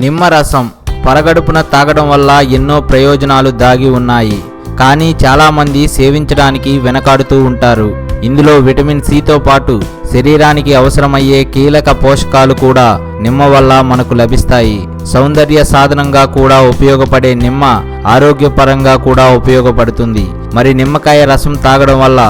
నిమ్మరసం పరగడుపున తాగడం వల్ల ఎన్నో ప్రయోజనాలు దాగి ఉన్నాయి. కానీ చాలామంది సేవించడానికి వెనకాడుతూ ఉంటారు. ఇందులో విటమిన్ సితో పాటు శరీరానికి అవసరమయ్యే కీలక పోషకాలు కూడా నిమ్మ వల్ల మనకు లభిస్తాయి. సౌందర్య సాధనంగా కూడా ఉపయోగపడే నిమ్మ ఆరోగ్యపరంగా కూడా ఉపయోగపడుతుంది. మరి నిమ్మకాయ రసం తాగడం వల్ల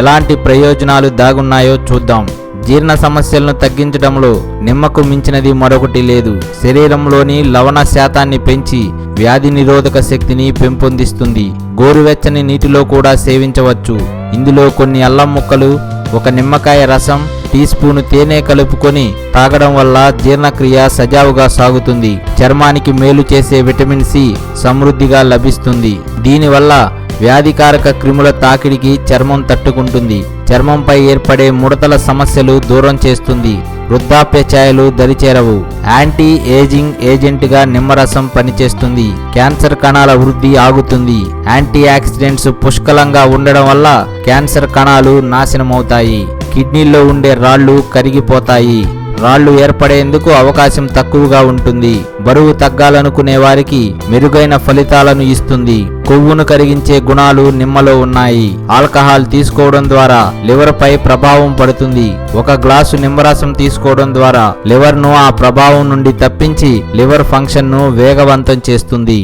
ఎలాంటి ప్రయోజనాలు దాగున్నాయో చూద్దాం. జీర్ణ సమస్యలను తగ్గించడంలో నిమ్మకు మించినది మరొకటి లేదు. శరీరంలోని లవణ శాతాన్ని పెంచి వ్యాధి నిరోధక శక్తిని పెంపొందిస్తుంది. గోరువెచ్చని నీటిలో కూడా సేవించవచ్చు. ఇందులో కొన్ని అల్లం ముక్కలు ఒక నిమ్మకాయ రసం టీ స్పూను తేనె కలుపుకొని తాగడం వల్ల జీర్ణక్రియ సజావుగా సాగుతుంది. చర్మానికి మేలు చేసే విటమిన్ సి సమృద్ధిగా లభిస్తుంది. దీనివల్ల వ్యాధికారక క్రిముల తాకిడికి చర్మం తట్టుకుంటుంది. చర్మంపై ఏర్పడే ముడతల సమస్యలు దూరం చేస్తుంది. వృద్ధాప్య ఛాయలు దరిచేరవు. యాంటీ ఏజింగ్ ఏజెంట్గా నిమ్మరసం పనిచేస్తుంది. క్యాన్సర్ కణాల వృద్ధి ఆగుతుంది. యాంటీ ఆక్సిడెంట్స్ పుష్కలంగా ఉండడం వల్ల క్యాన్సర్ కణాలు నాశనమవుతాయి. కిడ్నీల్లో ఉండే రాళ్ళు కరిగిపోతాయి. రాళ్ళు ఏర్పడేందుకు అవకాశం తక్కువగా ఉంటుంది. బరువు తగ్గాలనుకునే వారికి మెరుగైన ఫలితాలను ఇస్తుంది. కొవ్వును కరిగించే గుణాలు నిమ్మలో ఉన్నాయి. ఆల్కహాల్ తీసుకోవడం ద్వారా లివర్ పై ప్రభావం పడుతుంది. ఒక గ్లాసు నిమ్మరసం తీసుకోవడం ద్వారా లివర్ను ఆ ప్రభావం నుండి తప్పించి లివర్ ఫంక్షన్ను వేగవంతం చేస్తుంది.